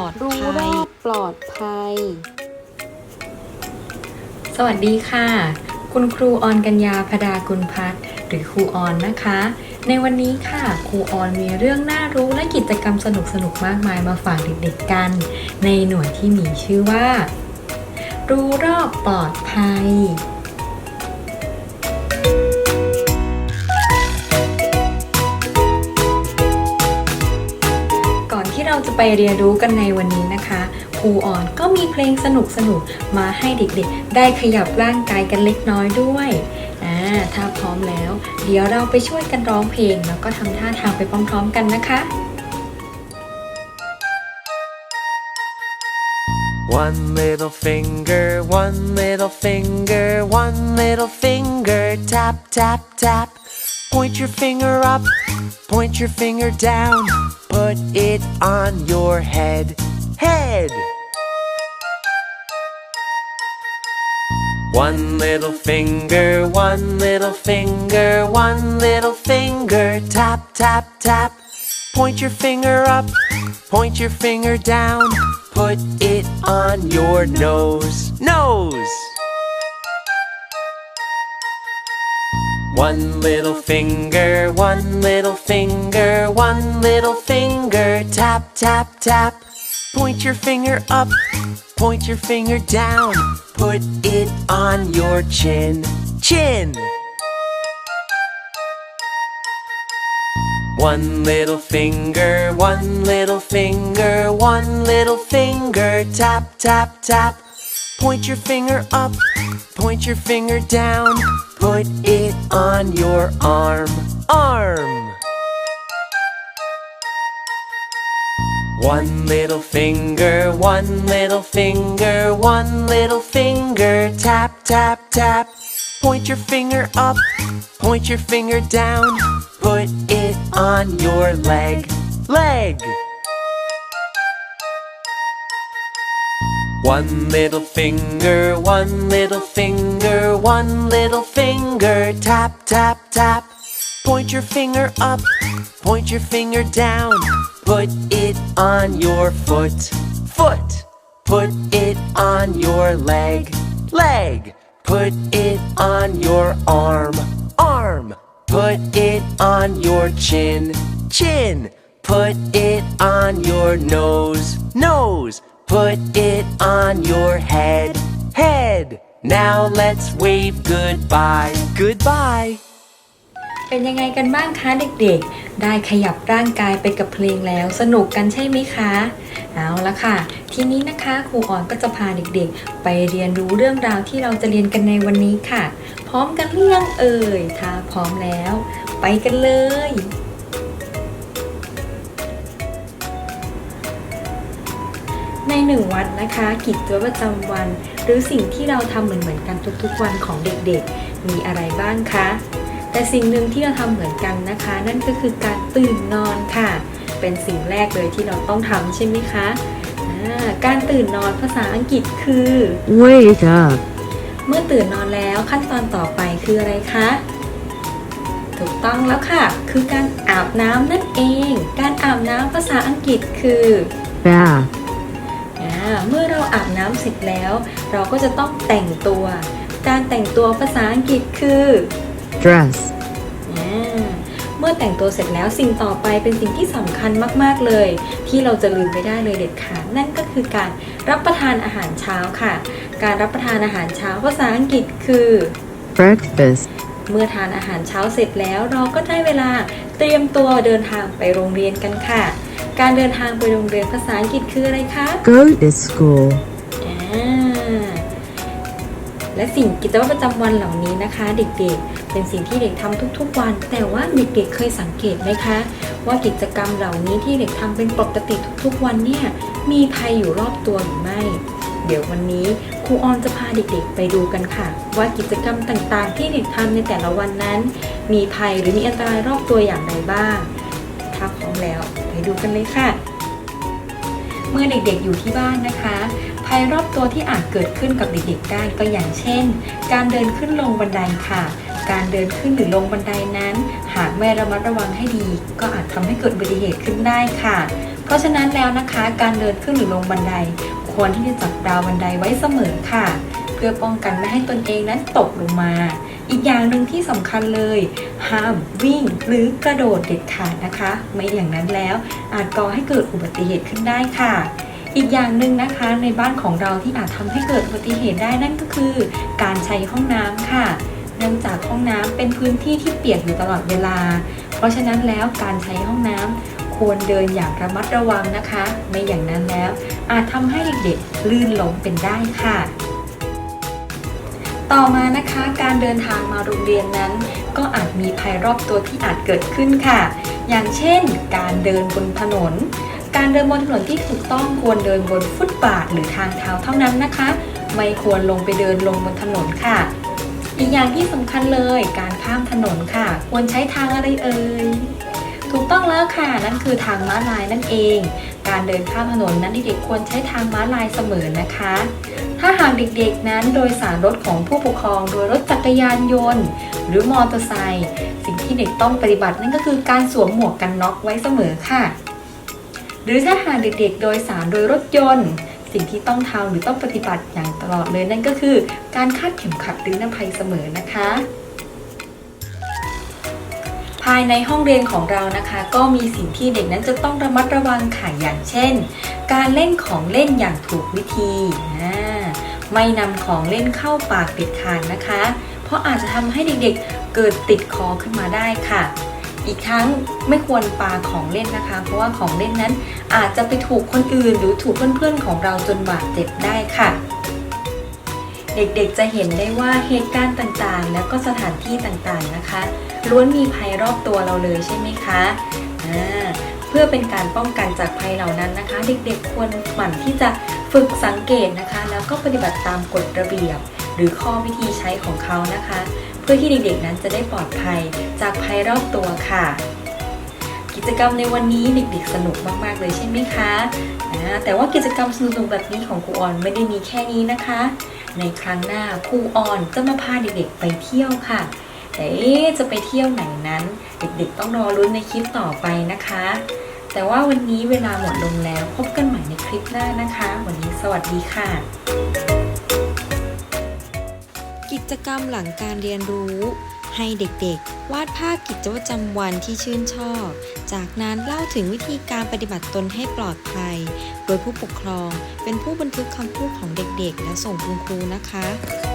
อดรู้รอบปลอดภัย สวัสดีค่ะ คุณครูออนกัญญาพดากุลพัฒน์หรือครูออนนะคะ ในวันนี้ค่ะครูออนมีเรื่องน่ารู้และกิจกรรมสนุกสนุกมากมายมาฝากเด็กๆกัน ในหน่วยที่มีชื่อว่า รู้รอบปลอดภัย จะไปเรียนรู้กันในวันนี้นะคะครูอ่อนก็มีเพลงสนุกๆมาให้เด็กๆ ได้ขยับร่างกายกันเล็กน้อยด้วยอ่าถ้าพร้อมแล้ว เดี๋ยวเราไปช่วยกันร้องเพลงแล้วก็ทำท่าทางไปพร้อมๆกันนะคะ One little finger, one little finger, one little finger, tap, tap, tap. Point your finger up, point your finger down, put it on your head, head. One little finger, one little finger, one little finger, tap, tap, tap. Point your finger up, point your finger down, put it on your nose, nose. One little finger, one little finger, one little finger, tap, tap, tap. Point your finger up, point your finger down, put it on your chin, chin. One little finger, one little finger, one little finger, tap, tap, tap. Point your finger up, point your finger down, put it on your arm, arm. One little finger, one little finger, one little finger, tap, tap, tap. Point your finger up, point your finger down, put it on your leg, leg. One little finger, one little finger, one little finger, tap, tap, tap. Point your finger up, point your finger down, put it on your foot, foot. Put it on your leg, leg. Put it on your arm, arm. Put it on your chin, chin. Put it on your nose, nose. Put it on your head, head. Now let's wave goodbye, goodbye. เป็นยังไงกันบ้างคะเด็กๆ ได้ขยับร่างกายไปกับเพลงแล้วสนุกกันใช่ไหมคะ เอาละค่ะ ทีนี้นะคะครูอ่อนก็จะพาเด็กๆ ไปเรียนรู้เรื่องราวที่เราจะเรียนกันในวันนี้ค่ะ พร้อมกันหรือยังเอ่ย ถ้าพร้อมแล้ว ไปกันเลย ในหนึ่งวันนะคะ กิจวัตรประจำวัน หรือสิ่งที่เราทำเหมือนเหมือนๆกันทุกๆวันของเด็กๆ มีอะไรบ้างคะ แต่สิ่งหนึ่งที่เราทำเหมือนกันนะคะ นั่นก็คือการตื่นนอนค่ะ เป็นสิ่งแรกเลยที่เราต้องทำใช่ไหมคะอ่าการตื่นนอนภาษาอังกฤษคือ Wake up. เมื่อตื่นนอนแล้วขั้นตอนต่อไปคืออะไรคะ ถูกต้องแล้วค่ะ คือการอาบน้ำนั่นเอง การอาบน้ำภาษาอังกฤษคือ Bath. อ่าเมื่อเราอาบน้ำเสร็จแล้ว เราก็จะต้องแต่งตัว การแต่งตัวภาษาอังกฤษคือ Dress. อ่าเมื่อแต่งตัวเสร็จแล้วสิ่งต่อไปเป็นสิ่งที่สำคัญมาก ๆ เลย ที่เราจะลืมไม่ได้เลยเด็ดขาดนั่นก็คือการรับประทานอาหารเช้าค่ะ การรับประทานอาหารเช้าภาษาอังกฤษคือ Breakfast. เมื่อทานอาหารเช้าเสร็จแล้วเราก็ได้เวลาเตรียมตัวเดินทางไปโรงเรียนกันค่ะ การเดินทางไปโรงเรียนภาษาอังกฤษคืออะไรคะ Go to school. อ่า และสิ่งกิจวัตรประจำวันเหล่านี้นะคะ เด็กๆ เป็นสิ่งที่เด็กทำทุกๆวัน แต่ว่าเด็กๆเคยสังเกตไหมคะ ว่ากิจกรรมเหล่านี้ที่เด็กทำเป็นปกติทุกๆวันเนี่ยมีภัยอยู่รอบตัวหรือไม่ เดี๋ยววันนี้ครูออนจะพาเด็กๆ ไปดูกันค่ะ ว่ากิจกรรมต่างๆ ที่เด็กทำในแต่ละวันนั้น มีภัยหรือมีอันตรายรอบตัวอย่างไรบ้าง ถ้าพร้อมแล้วไปดูกันเลยค่ะ เมื่อเด็กๆอยู่ที่บ้านนะคะ ภัยรอบตัวที่อาจเกิดขึ้นกับเด็กๆได้ก็อย่างเช่น การเดินขึ้นลงบันไดค่ะ การเดินขึ้นหรือลงบันไดนั้น หากไม่ระมัดระวังให้ดี ก็อาจทำให้เกิดอุบัติเหตุขึ้นได้ค่ะ เพราะฉะนั้นแล้วนะคะ การเดินขึ้นหรือลงบันได ควรที่จะจับราวบันไดไว้เสมอค่ะ เพื่อป้องกันไม่ให้ตนเองนั้นตกลงมา อีกอย่างหนึ่งที่สำคัญเลย ห้ามวิ่งหรือกระโดดเด็ดขาดนะคะ ไม่อย่างนั้นแล้วอาจก่อให้เกิดอุบัติเหตุขึ้นได้ค่ะ อีกอย่างหนึ่งนะคะในบ้านของเราที่อาจทำให้เกิดอุบัติเหตุได้นั่นก็คือ การใช้ห้องน้ำค่ะ เนื่องจากห้องน้ำเป็นพื้นที่ที่เปียกอยู่ตลอดเวลา เพราะฉะนั้นแล้วการใช้ห้องน้ำควรเดินอย่างระมัดระวังนะคะ ไม่อย่างนั้นแล้ว อาจทำให้เด็กๆลื่นล้มเป็นได้ค่ะ ต่อมานะคะการเดินทางมาโรงเรียนนั้น ก็อาจมีภัยรอบตัวที่อาจเกิดขึ้นค่ะ อย่างเช่น การเดินบนถนน การเดินบนถนนที่ถูกต้องควรเดินบนฟุตบาทหรือทางเท้าเท่านั้นนะคะ ไม่ควรลงไปเดินลงบนถนนค่ะ อีกอย่างที่สำคัญเลยการข้ามถนนค่ะ ควรใช้ทางอะไรเอ่ยถูกต้องแล้วค่ะ นั่นคือทางม้าลายนั่นเอง การเดินข้ามถนนนั้นเด็กๆควรใช้ทางม้าลายเสมอนะคะ ถ้าหากเด็กๆนั้นโดยสารรถของผู้ปกครอง โดยรถจักรยานยนต์ หรือมอเตอร์ไซค์สิ่งที่เด็กต้องปฏิบัตินั่นก็คือการสวมหมวกกันน็อกไว้เสมอค่ะ หรือถ้าหากเด็กๆโดยสารโดยรถยนต์ สิ่งที่ต้องทำหรือต้องปฏิบัติอย่างตลอดเลยนั่นก็คือ การคาดเข็มขัดหรือน้ำภัยเสมอนะคะ ภายในห้องเรียนของเรานะคะ ก็มีสิ่งที่เด็กนั้นจะต้องระมัดระวังค่ะอย่างเช่น การเล่นของเล่นอย่างถูกวิธีไม่นำของเล่นเข้าปากเด็ดขาดนะคะ เพราะอาจจะทำให้เด็กๆเกิดติดคอขึ้นมาได้ค่ะ อีกทั้งไม่ควรปาของเล่นนะคะ เพราะว่าของเล่นนั้นอาจจะไปถูกคนอื่น หรือถูกเพื่อนๆของเราจนบาดเจ็บได้ค่ะ เด็กๆจะเห็นได้ว่าเหตุการณ์ต่างๆ แล้วก็สถานที่ต่างๆนะคะ ล้วนมีภัยรอบตัวเราเลยใช่ไหมคะเพื่อเป็นการป้องกันจากภัยเหล่านั้นนะคะ เด็กๆควรหมั่นที่จะฝึกสังเกตนะคะ แล้วก็ปฏิบัติตามกฎระเบียบ หรือข้อวิธีใช้ของเขานะคะ เพื่อที่เด็กๆนั้นจะได้ปลอดภัยจากภัยรอบตัวค่ะ กิจกรรมในวันนี้เด็กๆสนุกมากๆเลยใช่ไหมคะอ่าแต่ว่ากิจกรรมสนุกๆแบบนี้ของครูออนไม่ได้มีแค่นี้นะคะ ในครั้งหน้าครูออนจะมาพาเด็กๆไปเที่ยวค่ะแต่เอ๊ะจะไปเที่ยวไหนนั้น เด็กๆต้องรอรุ้นในคลิปต่อไปนะคะ แต่ว่าวันนี้เวลาหมดลงแล้วพบกันใหม่ในคลิปหน้านะคะ วันนี้สวัสดีค่ะ กิจกรรมหลังการเรียนรู้ ให้เด็กๆ วาดภาพกิจวัตรประจำวันที่ชื่นชอบ จากนั้นเล่าถึงวิธีการปฏิบัติตนให้ปลอดภัย โดยผู้ปกครองเป็นผู้บันทึกคำพูดของเด็กๆ และส่งคุณครูนะคะ